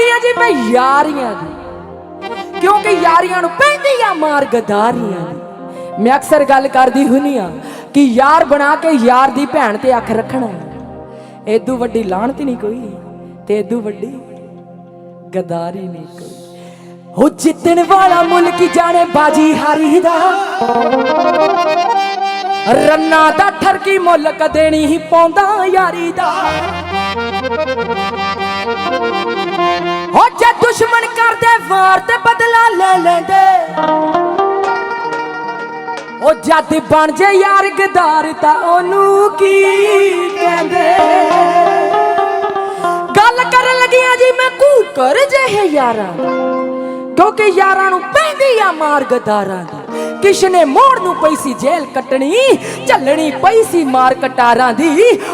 ਲੱਗੀ ਜੀ, ਮੈਂ ਯਾਰੀਆਂ ਦੀ ਕਿਉਂਕਿ ਯਾਰੀਆਂ ਨੂੰ ਪੈਂਦੀ ਮਾਰ ਗਦਾਰੀਆਂ ਮੈਂ ਅਕਸਰ ਗੱਲ ਕਰਦੀ ਹੁੰਨੀ ਆ ਕਿ ਯਾਰ ਬਣਾ ਕੇ ਯਾਰ ਦੀ ਭੈਣ ਤੇ ਅੱਖ ਰੱਖਣਾ ਏਦੂ ਵੱਡੀ ਲਾਹਣਤ ਨਹੀਂ ਕੋਈ ਤੇ ਏਦੂ ਵੱਡੀ ਗਦਾਰੀ ਨਹੀਂ ਕੋਈ। ਹੋ ਜਿੱਤਣ ਵਾਲਾ ਮੁਲਕ ਜਾਣੇ ਬਾਜੀ ਹਾਰੀ ਦਾ। ਰੰਨਾ ਦਾ ਠਰਕੀ ਮੁੱਲ ਕਦੇ ਹੀ ਪਾਉਂਦਾ ਯਾਰੀ ਦਾ। ਹੋ ਜੇ ਦੁਸ਼ਮਣ ਕਰਦੇ ਵਾਰ ਤੇ ਬਦਲਾ ਲੈ ਲੈਂਦੇ। ਉਹ ਜਦ ਬਣ ਜੇ ਯਾਰ ਗਦਾਰ ਤਾਂ ਉਹਨੂੰ ਕੀ ਕਹਿੰਦੇ? ਗੱਲ ਕਰਨ ਲੱਗਿਆ ਜੀ ਮੈਂ ਕੂਕਰ ਜਿਹੇ ਯਾਰਾਂ, ਕਿਉਂਕਿ ਯਾਰਾਂ ਨੂੰ ਪੈਂਦੀ ਆ ਮਾਰ ਗਦਾਰਾਂ ਦੀ। ਕਿਸ ਮੋੜ ਨੂੰ ਪਈ ਸੀ ਜੇਲ ਕੱਟਣੀ, ਝੱਲਣੀ ਪਈ ਸੀ ਮਾਰ ਕਟਾਰਾਂ ਦੀ।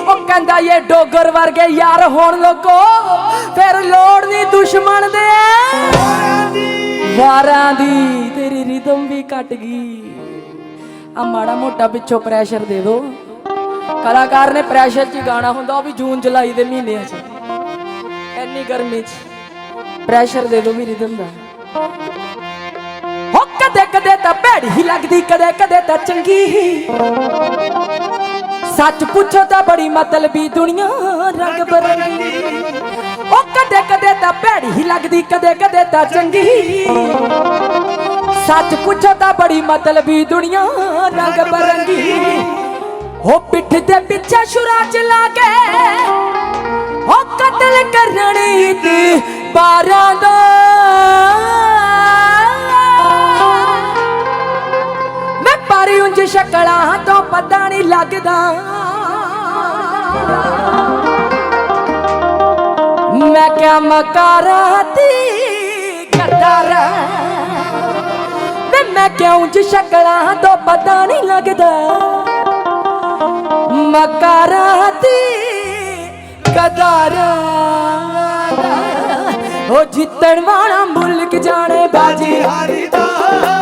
ਉਹ ਕਹਿੰਦਾ, ਇਹ ਡੋਗਰ ਵਰਗੇ ਯਾਰ ਹੋਣ ਲੋਕੋ, ਫਿਰ ਲੋੜ ਨਹੀਂ ਦੁਸ਼ਮਣ ਦੇ ਵਾਰਾਂ ਦੀ ਤੇਰੀ ਰਿਦਮ ਵੀ ਕੱਟ ਗਈ। ਆ ਮਾੜਾ ਮੋਟਾ ਪਿੱਛੋਂ ਪ੍ਰੈਸ਼ਰ ਦੇ ਦੋ। ਕਲਾਕਾਰ ਨੇ ਪ੍ਰੈਸ਼ਰ 'ਚ ਗਾਣਾ ਹੁੰਦਾ, ਉਹ ਵੀ ਜੂਨ, ਜੁਲਾਈ ਦੇ ਮਹੀਨਿਆਂ 'ਚ। ਇੰਨੀ ਗਰਮੀ 'ਚ। ਪ੍ਰੈਸ਼ਰ ਦੇ ਦੋ ਵੀ ਰਿਦਮ ਦਾ। ਹੋ ਕਦੇ ਤਾਂ ਭੈੜੀ ਹੀ ਲੱਗਦੀ ਕਦੇ ਕਦੇ ਤਾਂ ਚੰਗੀ ਹੀ। ਸੱਚ ਪੁੱਛੋ ਤਾਂ ਬੜੀ ਮਤਲਬੀ ਦੁਨੀਆ ਰੰਗ ਬਰੰਗੀ। ਉਹ ਕਦੇ ਕਦੇ ਤਾਂ ਭੈੜੀ ਹੀ ਲੱਗਦੀ ਕਦੇ ਕਦੇ ਤਾਂ ਚੰਗੀ ਸੱਚ ਪੁੱਛੋ ਤਾਂ ਬੜੀ ਮਤਲਬੀ ਦੁਨੀਆ ਰੰਗ ਬਰੰਗੀ। ਹੋ ਪਿੱਠ ਦੇ ਪਿੱਛੇ ਸ਼ੁਰਾ ਚਲਾ ਕੇ ਹੋ ਕਤਲ ਕਰਨੀ ਤੇ ਬਾਰਾਂ ਦਾ। ਮੈਂ ਉਂਝ ਸ਼ਕਲਾਂ ਤੋਂ ਪਤਾ ਨਹੀਂ ਲੱਗਦਾ। ਮੈਂ ਕਿਆ ਮਕਾਰਾਤੀ ਕਰਦਾਰਾ ਵੇ ਮੈਂ ਕਿਆ ਉਂਝ ਸ਼ਕਲਾਂ ਤੋਂ ਪਤਾ ਨਹੀਂ ਲੱਗਦਾ। ਮਕਾਰਾਤੀ ਕਦਾਰਾ ਉਹ ਜਿੱਤਣ ਵਾਲਾ ਮੁਲਕ ਜਾਣੇ ਬਾਜੀ। ਹਾਰੀ ਦਾ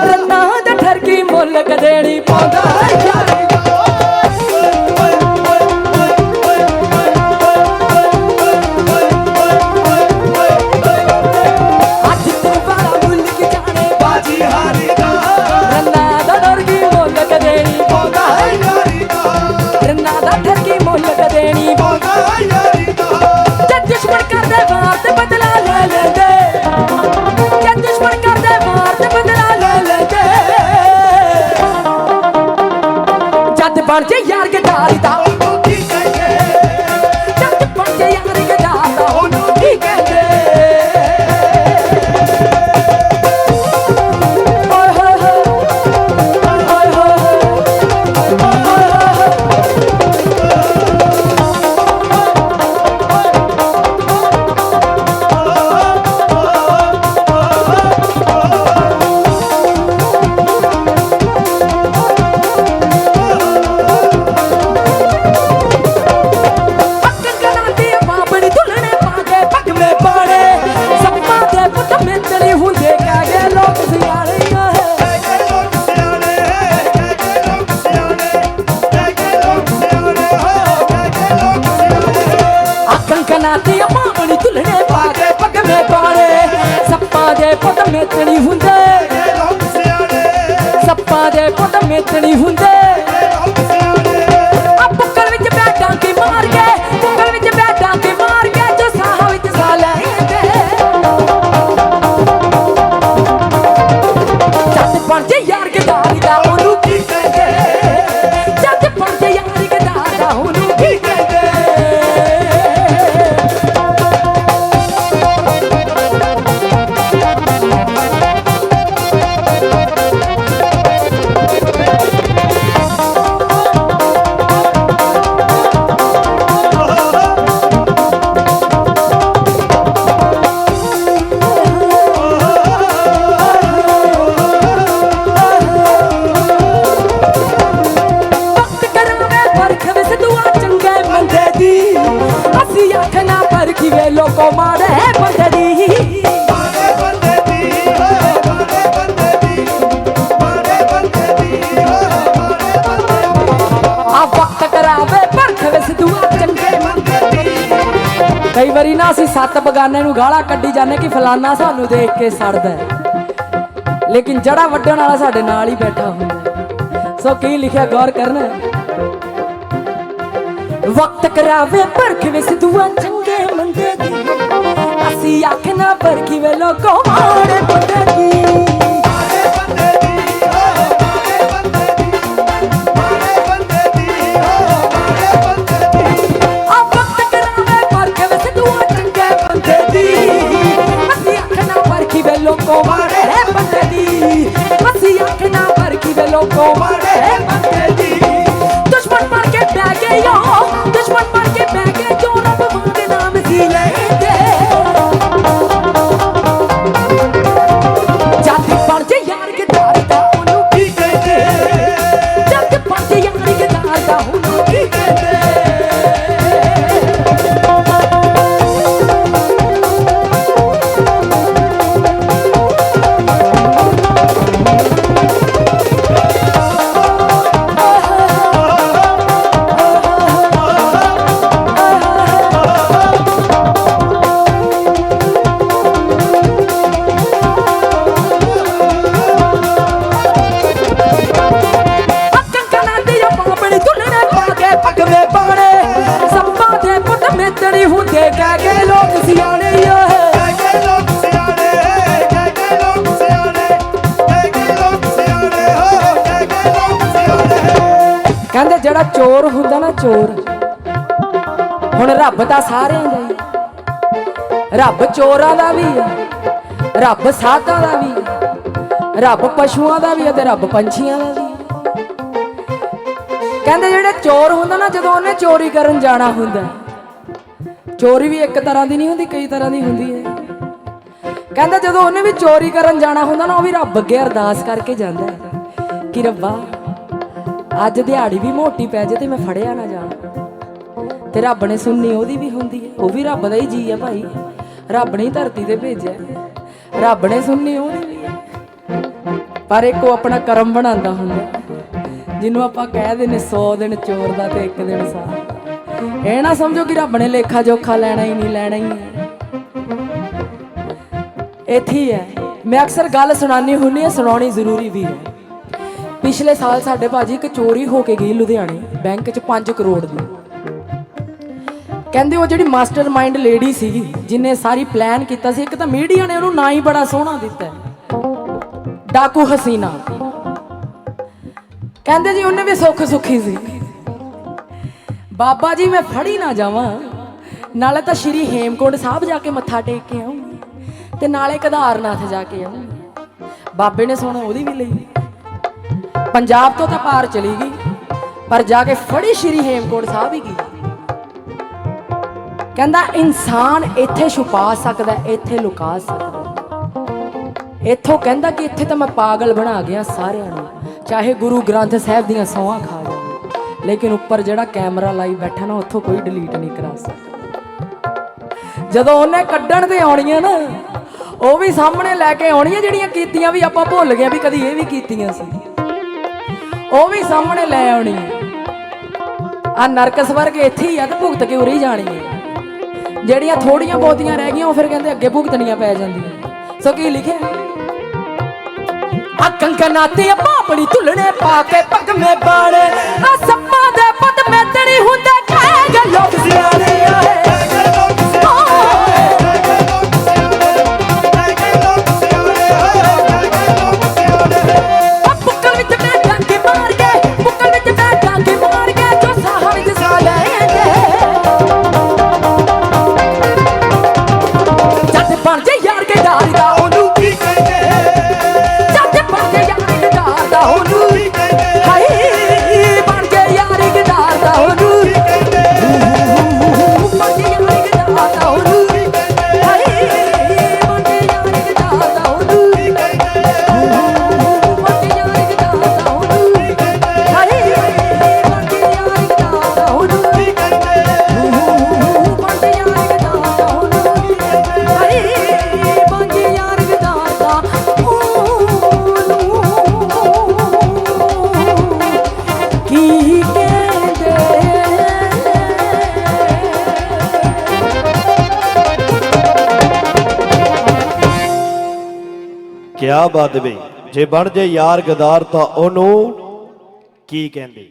ਰੰਨਾ ਦਾ ਠਰਕੀ ਮੁੱਲ ਕਦੇਣੀ ਪਾਉਂਦਾ। ਯਾਰੀ ਬਣ ਜੇ ਯਾਰ ਗਦਾਰੀ ਦਾ। ਮਿੰਦਲੀ ਹੁੰਦੇ। ਸੱਪਾਂ ਦੇ ਪੁੱਤ ਮਿੰਦਲੀ ਹੁੰਦੇ। ਵਾਰੀ ਨਾ ਅਸੀਂ ਸੱਤ ਬਗਾਨੇ ਨੂੰ ਗਾਲਾਂ ਕੱਢੀ ਜਾਂਦੇ ਕਿ ਫਲਾਨਾ ਸਾਨੂੰ ਦੇਖ ਕੇ ਸੜਦਾ ਲੇਕਿਨ ਜੜਾ ਵੱਢਣ ਵਾਲਾ ਸਾਡੇ ਨਾਲ ਹੀ ਬੈਠਾ ਹੁੰਦਾ ਸੋ ਕੀ ਲਿਖਿਆ ਗੌਰ ਕਰਨਾ? ਵਕਤ ਕਰਾਵੇ ਪਰਖ ਵੇ ਸਿੱਧੂਆਂ ਚੰਗੇ ਮੰਦੇ ਦੀ। ਅਸੀਂ ਆਖਣਾ ਪਰਖੀ ਵੇ ਲੋਕੋ ਮਾੜੇ ਬੰਦੇ ਦੀ। ਪਰਖੀ ਕਹਿੰਦੇ ਜਿਹੜਾ ਚੋਰ ਹੁੰਦਾ ਨਾ ਚੋਰ ਹੁਣ ਰੱਬ ਤਾਂ ਸਾਰਿਆਂ ਦਾ ਹੀ। ਰੱਬ ਚੋਰਾਂ ਦਾ ਵੀ ਹੈ ਰੱਬ ਸਾਧਾਂ ਦਾ ਵੀ ਹੈ ਰੱਬ ਪਸ਼ੂਆਂ ਦਾ ਵੀ ਹੈ ਤੇ ਰੱਬ ਪੰਛੀਆਂ ਦਾ ਵੀ। ਕਹਿੰਦੇ ਜਿਹੜੇ ਚੋਰ ਹੁੰਦਾ ਨਾ ਜਦੋਂ ਉਹਨੇ ਚੋਰੀ ਕਰਨ ਜਾਣਾ ਹੁੰਦਾ। ਚੋਰੀ ਵੀ ਇੱਕ ਤਰ੍ਹਾਂ ਦੀ ਨਹੀਂ ਹੁੰਦੀ, ਕਈ ਤਰ੍ਹਾਂ ਦੀ ਹੁੰਦੀ ਹੈ। ਕਹਿੰਦਾ ਜਦੋਂ ਉਹਨੇ ਵੀ ਚੋਰੀ ਕਰਨ ਜਾਣਾ ਹੁੰਦਾ ਨਾ, ਉਹ ਵੀ ਰੱਬ ਅੱਗੇ ਅਰਦਾਸ ਕਰਕੇ ਜਾਂਦਾ ਹੈ ਕਿ ਰੱਬਾ, ਅੱਜ ਦਿਹਾੜੀ ਵੀ ਮੋਟੀ ਪੈ ਜੇ ਤੇ ਮੈਂ ਫੜਿਆ ਨਾ ਜਾਵਾਂ। ਤੇ ਰੱਬ ਨੇ ਸੁਣਨੀ ਉਹਦੀ ਵੀ ਹੁੰਦੀ ਹੈ, ਉਹ ਵੀ ਰੱਬ ਦਾ ਹੀ ਜੀ ਹੈ ਭਾਈ। ਰੱਬ ਨੇ ਹੀ ਧਰਤੀ ਤੇ ਭੇਜਿਆ ਰੱਬ ਨੇ ਸੁਣਨੀ ਉਹਦੀ ਵੀ ਪਰ ਇੱਕ ਉਹ ਆਪਣਾ ਕਰਮ ਬਣਾਉਂਦਾ ਹੁੰਦਾ ਜਿਹਨੂੰ ਆਪਾਂ ਕਹਿ ਦਿੰਨੇ 100 ਦਿਨ ਚੋਰ ਦਾ ਤੇ ਇੱਕ ਦਿਨ ਸਾਹ ਇਹ ਨਾ ਸਮਝੋ ਕਿ ਰੱਬ ਨੇ ਲੇਖਾ ਜੋਖਾ ਲੈਣਾ ਹੀ ਨਹੀਂ, ਲੈਣਾ ਹੀ ਹੈ ਇੱਥੇ ਹੈ ਮੈਂ ਅਕਸਰ ਗੱਲ ਸੁਣਾਨੀ ਹੁੰਨੀ ਹੈ, ਸੁਣਾਉਣੀ ਜ਼ਰੂਰੀ ਵੀ ਹੈ। ਪਿਛਲੇ ਸਾਲ ਸਾਡੇ ਭਾਜੀ ਇੱਕ ਚੋਰੀ ਹੋ ਕੇ ਗਈ ਲੁਧਿਆਣੇ, ਬੈਂਕ 'ਚ 5 ਕਰੋੜ ਦੀ। ਕਹਿੰਦੇ ਉਹ ਜਿਹੜੀ ਮਾਸਟਰ ਮਾਈਂਡ ਲੇਡੀ ਸੀਗੀ, ਜਿਨੇ ਸਾਰੀ ਪਲਾਨ ਕੀਤਾ ਸੀ, ਇੱਕ ਤਾਂ ਮੀਡੀਆ ਨੇ ਉਹਨੂੰ ਨਾਂ ਹੀ ਬੜਾ ਸੋਹਣਾ ਦਿੱਤਾ ਡਾਕੂ ਹਸੀਨਾ। ਕਹਿੰਦੇ ਜੀ, ਉਹਨੇ ਵੀ ਸੁੱਖ ਸੁਖੀ ਸੀ। ਬਾਬਾ ਜੀ, ਮੈਂ ਫੜੀ ਨਾ ਜਾਵਾਂ। ਨਾਲੇ ਤਾਂ ਸ਼੍ਰੀ ਹੇਮਕੁੰਡ ਸਾਹਿਬ ਜਾ ਕੇ ਮੱਥਾ ਟੇਕ ਕੇ ਆਉਂਗੀ ਤੇ ਨਾਲੇ ਕੇਦਾਰਨਾਥ ਜਾ ਕੇ ਆਉਂਗੀ ਬਾਬੇ ਨੇ ਸੋਹਣਾ ਉਹਦੀ ਵੀ ਲਈ। ਪੰਜਾਬ ਤੋਂ ਤਾਂ ਪਾਰ ਚਲੀ ਗਈ, ਪਰ ਜਾ ਕੇ ਫੜੀ ਸ਼੍ਰੀ ਹੇਮਕੁੰਡ ਸਾਹਿਬ ਹੀ ਗਈ। ਕਹਿੰਦਾ, ਇਨਸਾਨ ਇੱਥੇ ਛੁਪਾ ਸਕਦਾ, ਇੱਥੇ ਲੁਕਾ ਸਕਦਾ। ਇੱਥੋਂ ਕਹਿੰਦਾ ਕਿ ਇੱਥੇ ਤਾਂ ਮੈਂ ਪਾਗਲ ਬਣਾ ਗਿਆ ਸਾਰਿਆਂ ਨੂੰ, ਚਾਹੇ ਗੁਰੂ ਗ੍ਰੰਥ ਸਾਹਿਬ ਦੀਆਂ ਸੌਹਾਂ ਖਾ ਲੇਕਿਨ ਉੱਪਰ ਜਿਹੜਾ ਕੈਮਰਾ ਲਾਈ ਬੈਠਾ ਨਾ, ਉੱਥੋਂ ਕੋਈ ਡਿਲੀਟ ਨਹੀਂ ਕਰਾ ਸਕਦਾ। ਜਦੋਂ ਉਹਨੇ ਕੱਢਣ ਤੇ ਆਉਣੀਆਂ ਨਾ, ਉਹ ਵੀ ਸਾਹਮਣੇ ਲੈ ਕੇ ਆਉਣੀਆਂ ਜਿਹੜੀਆਂ ਕੀਤੀਆਂ ਵੀ ਆਪਾਂ ਭੁੱਲ ਗਏ ਵੀ ਕਦੀ ਇਹ ਵੀ ਕੀਤੀਆਂ ਸੀ। ਉਹ ਵੀ ਸਾਹਮਣੇ ਲੈ ਆਉਣੀ ਆ ਨਰਕ ਸਵਰਗ ਇੱਥੇ ਹੀ ਆ ਤੇ ਭੁਗਤ ਕੇ ਉਰੇ ਜਾਣੀ ਹੈ ਜਿਹੜੀਆਂ ਥੋੜੀਆਂ ਬਹੁਤੀਆਂ ਰਹਿ ਗਈਆਂ, ਉਹ ਫਿਰ ਕਹਿੰਦੇ ਅੱਗੇ ਭੁਗਤਣੀਆਂ ਪੈ ਜਾਂਦੀਆਂ। ਸੋ ਕੀ ਲਿਖਿਆ? ਆ ਕੰਕਨਾ ਤੇ ਪਾਪੜੀ ਤੁਲਣੇ ਪਾ ਕੇ ਪੱਗ ਮੇ ਆ ਸੱਪਾਂ ਦੇ ਪੱਤ ਮੇਤੜੀ ਹੁੰਦੇ ਕਹਿ ਗਏ ਲੋਕ ਸਿਆਣੇ। ਕਿਆ ਬਾਤ ਵੇ। ਜੇ ਬਣ ਜੇ ਯਾਰ ਗਦਾਰ ਤਾਂ ਉਹਨੂੰ ਕੀ ਕਹਿੰਦੇ?